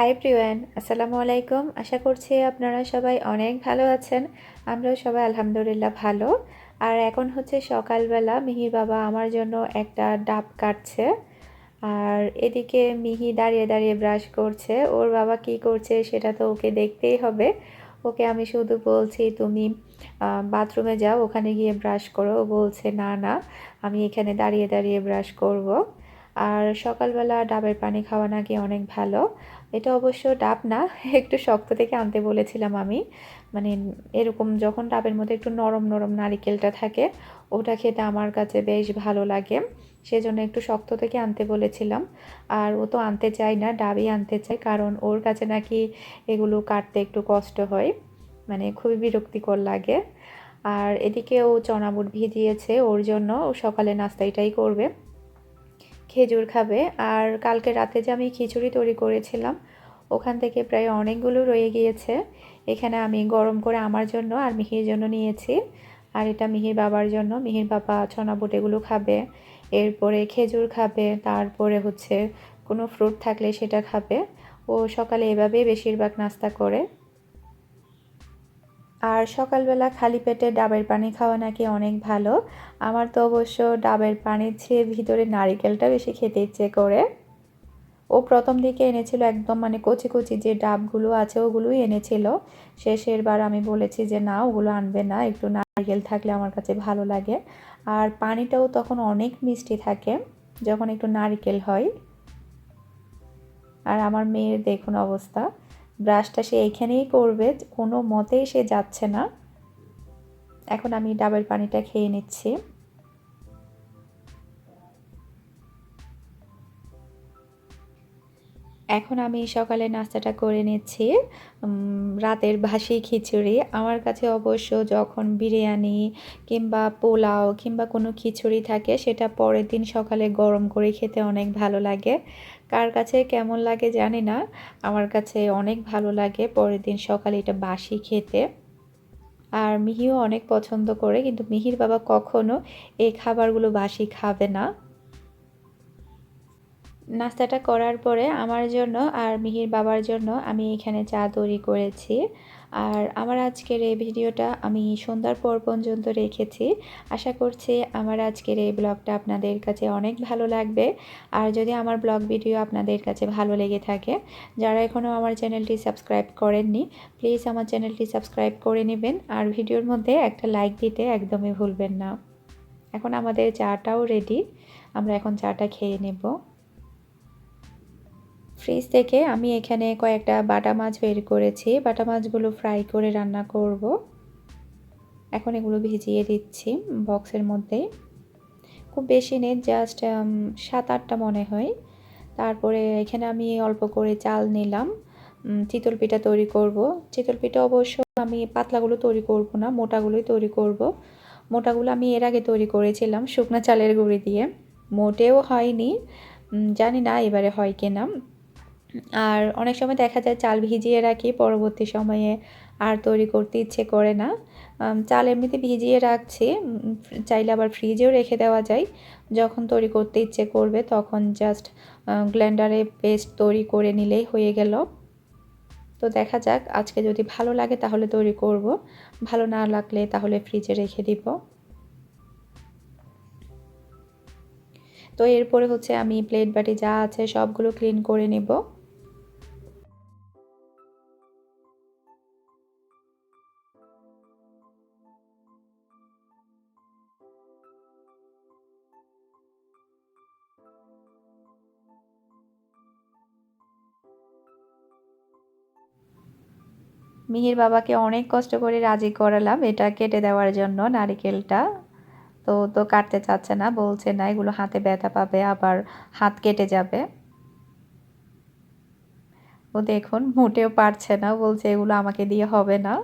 High Priyan আসসালামু আলাইকুম। আশা করছি আপনারা সবাই অনেক ভালো আছেন। আমরাও সবাই আলহামদুলিল্লাহ ভালো। আর এখন হচ্ছে সকালবেলা মিহির বাবা আমার জন্য একটা ডাব কাটছে। আর এদিকে মিহি দাঁড়িয়ে দাঁড়িয়ে ব্রাশ করছে। ওর বাবা কি করছে সেটা তো ওকে দেখতেই হবে। ওকে আমি শুধু বলছি, তুমি বাথরুমে যাও, ওখানে গিয়ে ব্রাশ করো। ও বলছে, না না, আমি এখানে দাঁড়িয়ে দাঁড়িয়ে ব্রাশ করব। আর সকালবেলা ডাবের পানি খাওয়া নাকি অনেক ভালো। এটা অবশ্য ডাব না, একটু শক্ত থেকে আনতে বলেছিলাম আমি। মানে এরকম যখন ডাবের মধ্যে একটু নরম নরম নারিকেলটা থাকে, ওটা খেতে আমার কাছে বেশ ভালো লাগে। সেজন্য একটু শক্ত থেকে আনতে বলেছিলাম। আর ও তো আনতে চায় না, ডাবই আনতে চায়, কারণ ওর কাছে নাকি এগুলো কাটতে একটু কষ্ট হয়। মানে খুবই বিরক্তিকর লাগে। আর এদিকে ও চনাবুট ভিজিয়েছে, ওর জন্য ও সকালে নাস্তা এটাই করবে। খেজুর খাবে। আর কালকে রাতে যে আমি খিচুড়ি তৈরি করেছিলাম, ওখান থেকে প্রায় অনেকগুলো রয়ে গিয়েছে। এখানে আমি গরম করে আমার জন্য আর মিহির জন্য নিয়েছি। আর এটা মিহির বাবার জন্য। মিহির বাবা ছনা বুটেগুলো খাবে। এরপরে খেজুর খাবে। তারপরে হচ্ছে কোনো ফ্রুট থাকলে সেটা খাবে। ও সকালে এভাবেই বেশিরভাগ নাস্তা করে। আর সকালবেলা খালি পেটে ডাবের পানি খাওয়া নাকি অনেক ভালো। আমার তো অবশ্য ডাবের পানির চেয়ে ভিতরে নারিকেলটা বেশি খেতে ইচ্ছে করে। ও প্রথম দিকে এনেছিল একদম মানে কচি কচি যে ডাবগুলো আছে ওগুলোই এনেছিল। শেষের বার আমি বলেছি যে না, ওগুলো আনবে না, একটু নারকেল থাকলে আমার কাছে ভালো লাগে। আর পানিটাও তখন অনেক মিষ্টি থাকে, যখন একটু নারকেল হয়। আর আমার মেয়ের দেখুন অবস্থা। ব্রাশটা সে এখানেই করবে, কোনো মতেই সে যাচ্ছে না। এখন আমি ডাবের পানিটা খেয়ে নিচ্ছি। এখন আমি সকালে নাস্তাটা করে নিচ্ছি। রাতের ভাসি খিচুড়ি। আমার কাছে অবশ্য যখন বিরিয়ানি কিংবা পোলাও কিংবা কোনো খিচুড়ি থাকে, সেটা পরের দিন সকালে গরম করে খেতে অনেক ভালো লাগে। কার কাছে কেমন লাগে জানি না। আমার কাছে অনেক ভালো লাগে পরের দিন সকালে এটা বাসি খেতে। আর মিহিও অনেক পছন্দ করে, কিন্তু মিহির বাবা কখনো এই খাবারগুলো বাসি খাবে না। নাস্তাটা করার পরে আমার জন্য আর মিহির বাবার জন্য আমি এখানে চা তৈরি করেছি। আর আমার আজকের এই ভিডিওটা আমি সন্ধ্যার পর পর্যন্ত রেখেছি। আশা করছি আমার আজকের এই ব্লগটা আপনাদের কাছে অনেক ভালো লাগবে। আর যদি আমার ব্লগ ভিডিও আপনাদের কাছে ভালো লেগে থাকে, যারা এখনও আমার চ্যানেলটি সাবস্ক্রাইব করেননি, প্লিজ আমার চ্যানেলটি সাবস্ক্রাইব করে নেবেন। আর ভিডিওর মধ্যে একটা লাইক দিতে একদমই ভুলবেন না। এখন আমাদের চাটাও রেডি। আমরা এখন চাটা খেয়ে নেব। ফ্রিজ থেকে আমি এখানে কয়েকটা বাটা মাছ বের করেছি। বাটা মাছগুলো ফ্রাই করে রান্না করব। এখন এগুলো ভিজিয়ে দিচ্ছি বক্সের মধ্যে। খুব বেশি নেই জাস্ট সাত আটটা মনে হয়। তারপরে এখানে আমি অল্প করে চাল নিলাম। চিতল পিঠা তৈরি করব। চিতল পিঠা অবশ্য আমি পাতলাগুলো তৈরি করব না, মোটাগুলোই তৈরি করব। মোটাগুলো আমি এর আগে তৈরি করেছিলাম শুকনা চালের গুঁড়ি দিয়ে। মোটেও হয়নি। জানি না এবারে হয় কিনা। আর অনেক সময় দেখা যায় চাল ভিজিয়ে রাখি, পরবর্তী সময়ে আর তৈরি করতে ইচ্ছে করে না। চাল এমনিতে ভিজিয়ে রাখছি চাইলে আবার ফ্রিজেও রেখে দেওয়া যায়। যখন তৈরি করতে ইচ্ছে করবে তখন জাস্ট গ্ল্যান্ডারে পেস্ট তৈরি করে নিলেই হয়ে গেল। তো দেখা যাক, আজকে যদি ভালো লাগে তাহলে তৈরি করব, ভালো না লাগলে তাহলে ফ্রিজে রেখে দিব। তো এরপরে হচ্ছে আমি প্লেট বাটি যা আছে সবগুলো ক্লিন করে নেব। মিহির বাবাকে অনেক কষ্ট করে রাজি করালাম, এটা কেটে দেওয়ার জন্য নারিকেলটা। তো তো কাটতে চাচ্ছে না, বলছে না, এগুলো হাতে ব্যথা পাবে, আবার হাত কেটে যাবে। ও দেখুন, মোটেও পারছে না বলছে এগুলো আমাকে দিয়ে হবে না।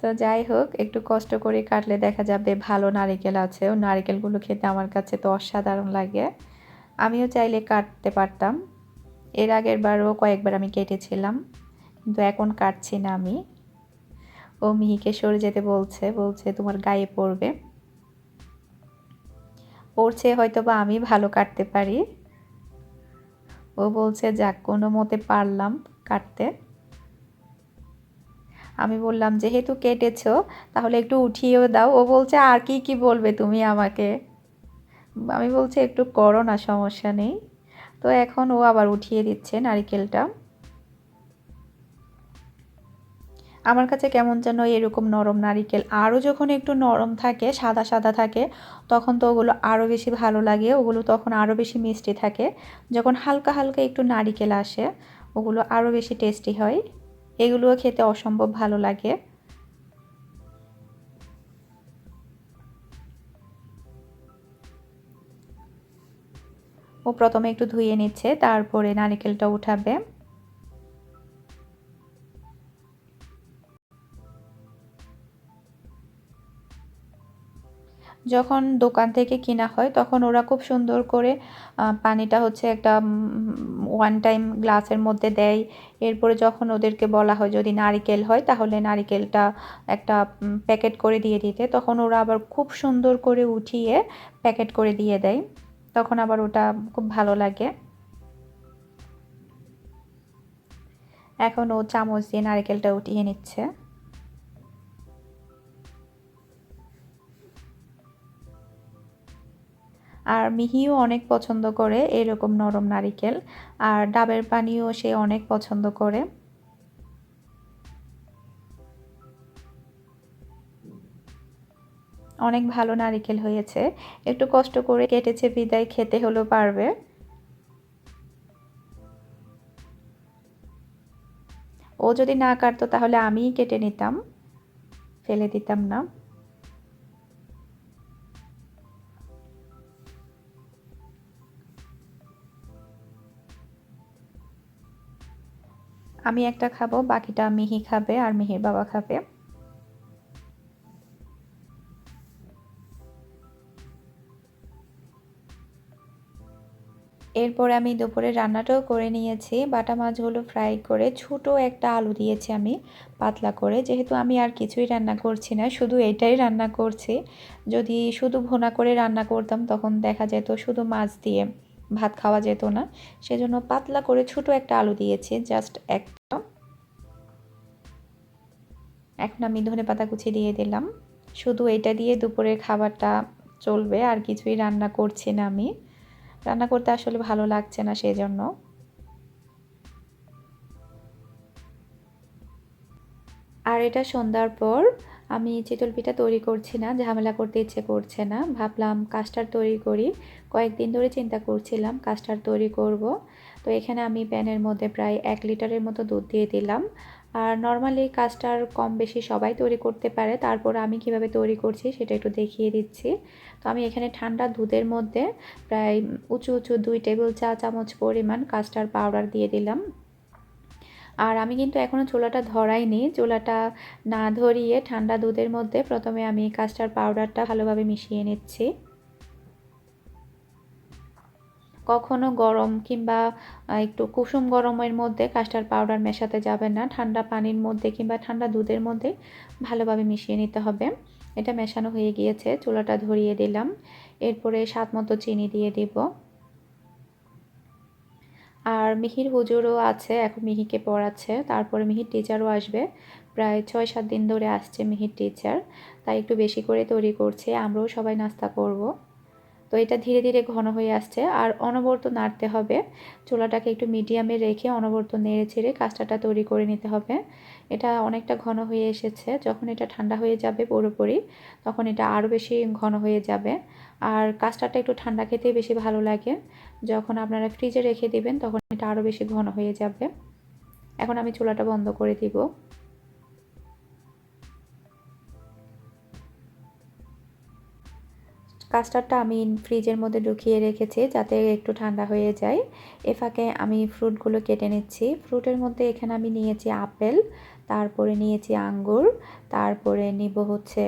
তো যাই হোক, একটু কষ্ট করে কাটলে দেখা যাবে ভালো নারিকেল আছে। ও নারিকেলগুলো খেতে আমার কাছে তো অসাধারণ লাগে। আমিও চাইলে কাটতে পারতাম। এর আগের বারও কয়েকবার আমি কেটেছিলাম, কিন্তু এখন কাটছি না আমি। ও মিহিকে সরে যেতে বলছে বলছে তোমার গায়ে পড়বে। পড়ছে হয়তো বা আমি ভালো কাটতে পারি। ও বলছে, যাক, কোনো মতে পারলাম কাটতে। আমি বললাম, যেহেতু কেটেছো, তাহলে একটু উঠিয়েও দাও। ও বলছে, আর কি কি বলবে তুমি আমাকে? আমি বলছি, একটু করো না, সমস্যা নেই। তো এখন ও আবার উঠিয়ে দিচ্ছে নারিকেলটা। আমার কাছে কেমন যেন এরকম নরম নারিকেল। আরও যখন একটু নরম থাকে, সাদা সাদা থাকে, তখন তো ওগুলো আরও বেশি ভালো লাগে, ওগুলো তখন আরও বেশি মিষ্টি থাকে। যখন হালকা হালকা একটু নারিকেল আসে, ওগুলো আরও বেশি টেস্টি হয়। এগুলোও খেতে অসম্ভব ভালো লাগে। প্রথমে একটু ধুয়ে নিচ্ছে, তারপরে নারিকেলটা উঠাবে। যখন দোকান থেকে কিনা হয়, তখন ওরা খুব সুন্দর করে পানিটা হচ্ছে একটা ওয়ান টাইম গ্লাসের মধ্যে দেয়। এরপরে যখন ওদেরকে বলা হয় যদি নারিকেল হয়, তাহলে নারিকেলটা একটা প্যাকেট করে দিয়ে দিতে। তখন ওরা আবার খুব সুন্দর করে উঠিয়ে প্যাকেট করে দিয়ে দেয়। তখন আবার ওটা খুব ভালো লাগে। এখন ও চামচ দিয়ে নারিকেলটা উঠিয়ে নিচ্ছে। আর মিহিও অনেক পছন্দ করে এরকম নরম নারিকেল। আর ডাবের পানিও সে অনেক পছন্দ করে। অনেক ভালো নারিকেল হয়েছে। একটু কষ্ট করে কেটেছে, বিদায় খেতে হলো পারবে। ও যদি না কাটতো তাহলে আমিই কেটে নিতাম। ফেলে দিতাম না। আমি একটা খাব, বাকিটা মিহি খাবে আর মিহির বাবা খাবে। এরপর আমি দুপুরে রান্নাটাও করে নিয়েছি। বাটা মাছগুলো ফ্রাই করে ছোটো একটা আলু দিয়েছি আমি, পাতলা করে। যেহেতু আমি আর কিছুই রান্না করছি না, শুধু এটাই রান্না করছি। যদি শুধু ভোনা করে রান্না করতাম, তখন দেখা যেত শুধু মাছ দিয়ে ভাত খাওয়া যেত না। সেজন্য পাতলা করে ছোট একটা আলু দিয়েছি জাস্ট একটা। এখন আমি ধনে পাতা কুচি দিয়ে দিলাম। শুধু এটা দিয়ে দুপুরের খাবারটা চলবে, আর কিছুই রান্না করছি না আমি। রান্না করতে আসলে ভালো লাগছে না সেই জন্য আর এটা সন্ধ্যার পর আমি চিতল পিঠা তৈরি করছি না, ঝামেলা করতে ইচ্ছে করছে না। ভাবলাম কাস্টার তৈরি করি। কয়েকদিন ধরে চিন্তা করছিলাম কাস্টার তৈরি করব। তো এখানে আমি প্যানের মধ্যে প্রায় এক লিটারের মতো দুধ দিয়ে দিলাম। আর নর্মালি কাস্টার কম বেশি সবাই তৈরি করতে পারে। তারপর আমি কীভাবে তৈরি করছি সেটা একটু দেখিয়ে দিচ্ছি। তো আমি এখানে ঠান্ডা দুধের মধ্যে প্রায় উঁচু উঁচু দুই টেবিল চা চামচ পরিমাণ কাস্টার পাউডার দিয়ে দিলাম। আর আমি কিন্তু এখনও চুলাটা ধরাইনি। চুলাটা না ধরিয়ে ঠান্ডা দুধের মধ্যে প্রথমে আমি কাস্টার পাউডারটা ভালোভাবে মিশিয়ে নিচ্ছি। কখনো গরম কিংবা একটু কুসুম গরমের মধ্যে কাস্টার্ড পাউডার মেশাতে যাবে না। ঠান্ডা পানির মধ্যে কিংবা ঠান্ডা দুধের মধ্যে ভালোভাবে মিশিয়ে নিতে হবে। এটা মেশানো হয়ে গিয়েছে। চুলাটা ধরিয়ে দিলাম। এরপরে স্বাদ মতো চিনি দিয়ে দিব। আর মিহির হুজুরও আছে, এখন মিহিকে পড়াচ্ছে। তারপরে মিহির টিচারও আসবে। প্রায় ছয় সাত দিন ধরে আসছে মিহির টিচার তাই একটু বেশি করে তৈরি করছে। আমরাও সবাই নাস্তা করব। তো এটা ধীরে ধীরে ঘন হয়ে আসছে। আর অনবরত নাড়তে হবে। চুলাটাকে একটু মিডিয়ামে রেখে অনবরত নেড়ে ছেড়ে কাস্টারটা তৈরি করে নিতে হবে। এটা অনেকটা ঘন হয়ে এসেছে। যখন এটা ঠান্ডা হয়ে যাবে পুরোপুরি, তখন এটা আরও বেশি ঘন হয়ে যাবে। আর কাস্টারটা একটু ঠান্ডা খেতে বেশি ভালো লাগে। যখন আপনারা ফ্রিজে রেখে দিবেন, তখন এটা আরও বেশি ঘন হয়ে যাবে। এখন আমি চুলাটা বন্ধ করে দিব। কাস্টার্ডটা আমি ফ্রিজের মধ্যে ঢুকিয়ে রেখেছি যাতে একটু ঠান্ডা হয়ে যায়। এ ফাঁকে আমি ফ্রুটগুলো কেটে নিচ্ছি। ফ্রুটের মধ্যে এখানে আমি নিয়েছি আপেল, তারপরে নিয়েছি আঙ্গুর, তারপরে নিব হচ্ছে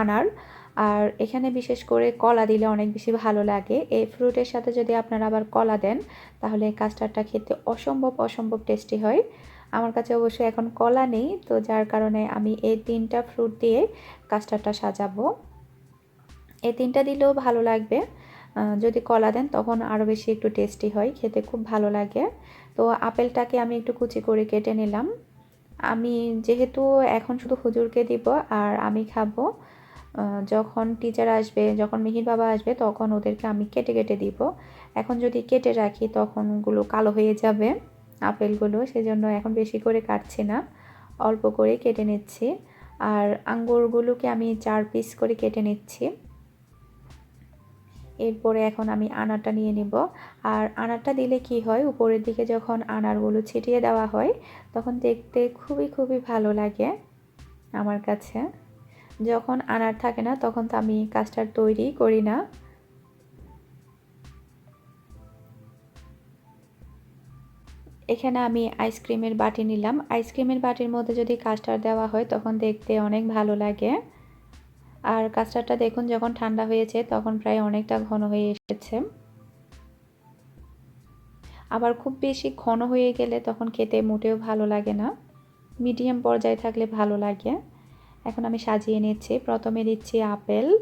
আনার। আর এখানে বিশেষ করে কলা দিলে অনেক বেশি ভালো লাগে। এই ফ্রুটের সাথে যদি আপনারা আবার কলা দেন, তাহলে কাস্টার্ডটা খেতে অসম্ভব অসম্ভব টেস্টি হয়। আমার কাছে অবশ্যই এখন কলা নেই, তো যার কারণে আমি এই তিনটা ফ্রুট দিয়ে কাস্টার্ডটা সাজাবো। এই তিনটা দিলেও ভালো লাগবে। যদি কলা দেন তখন আরও বেশি একটু টেস্টি হয়, খেতে খুব ভালো লাগে। তো আপেলটাকে আমি একটু কুচি করে কেটে নিলাম। আমি যেহেতু এখন শুধু হুজুরকে দিব আর আমি খাব যখন টিচার আসবে, যখন মিহির বাবা আসবে তখন ওদেরকে আমি কেটে কেটে দিব। এখন যদি কেটে রাখি তখন ওগুলো কালো হয়ে যাবে আপেলগুলো, সেজন্য এখন বেশি করে কাটছি না, অল্প করে কেটে নিচ্ছি। আর আঙ্গুরগুলোকে আমি চার পিস করে কেটে নিচ্ছি। এরপরে এখন আমি আনারটা নিয়ে নিব। আর আনারটা দিলে কি হয়, উপরের দিকে যখন আনারগুলো ছিটিয়ে দেওয়া হয়, তখন দেখতে খুবই খুবই ভালো লাগে আমার কাছে। যখন আনার থাকে না, তখন তো আমি কাস্টার্ড তৈরি করি না। এখানে আমি আইসক্রিমের বাটি নিলাম। আইসক্রিমের বাটির মধ্যে যদি কাস্টার্ড দেওয়া হয়, তখন দেখতে অনেক ভালো লাগে। আর কাস্টার্ডটা দেখুন যখন ঠান্ডা হয়েছে তখন প্রায় অনেকটা ঘন হয়ে এসেছে। আবার খুব বেশি ঘন হয়ে গেলে তখন খেতে মোটেও ভালো লাগে না। মিডিয়াম পর্যায়ে থাকলে ভালো লাগে। এখন আমি সাজিয়ে নিচ্ছি। প্রথমে দিচ্ছি আপেল।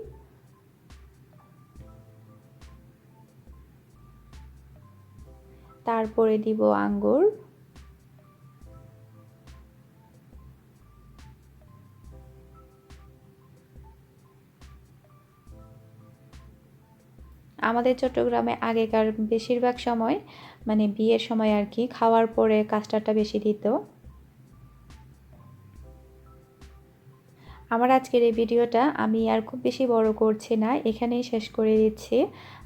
তারপরে দিব আঙ্গুর। আমাদের চট্টগ্রামে আগেকার বেশিরভাগ সময় মানে বিয়ের সময় আর কি, খাওয়ার পরে কাস্টারটা বেশি দিত। আমার আজকের এই ভিডিওটা আমি আর খুব বেশি বড় করছি না, এখানেই শেষ করে দিচ্ছি।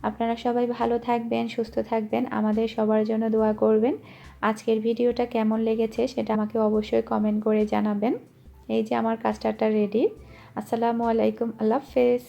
আপনারা সবাই ভালো থাকবেন, সুস্থ থাকবেন, আমাদের সবার জন্য দোয়া করবেন। আজকের ভিডিওটা কেমন লেগেছে সেটা আমাকে অবশ্যই কমেন্ট করে জানাবেন। এই যে আমার কাস্টারটা রেডি আসসালামু আলাইকুম, আল্লাহ হাফেজ।